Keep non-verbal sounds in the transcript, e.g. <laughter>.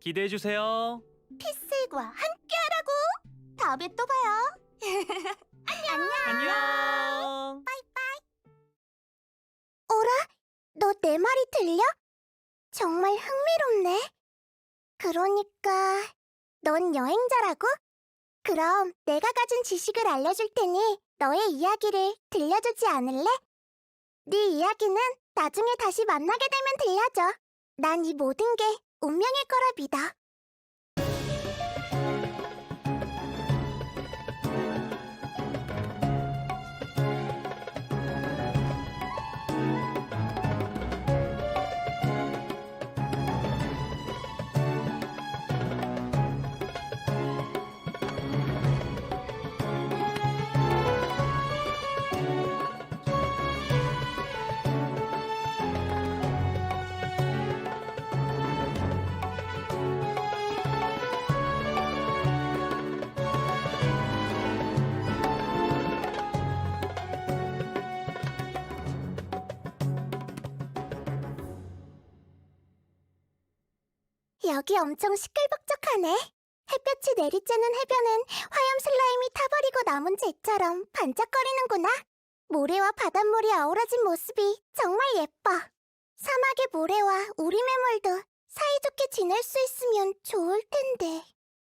기대해 주세요. 피슬과 함께하라고. 다음에 또 봐요. <laughs> 안녕. 어라? 너 내 말이 들려? 정말 흥미롭네. 그러니까 넌 여행자라고? 그럼 내가 가진 지식을 알려줄 테니 너의 이야기를 들려주지 않을래? 네 이야기는 나중에 다시 만나게 되면 들려줘. 난 이 모든 게 운명일 거라 믿어. 여기 엄청 시끌벅적하네. 햇볕이 내리쬐는 해변은 화염 슬라임이 타버리고 남은 재처럼 반짝거리는구나. 모래와 바닷물이 어우러진 모습이 정말 예뻐. 사막의 모래와 우리 매물도 사이좋게 지낼 수 있으면 좋을 텐데.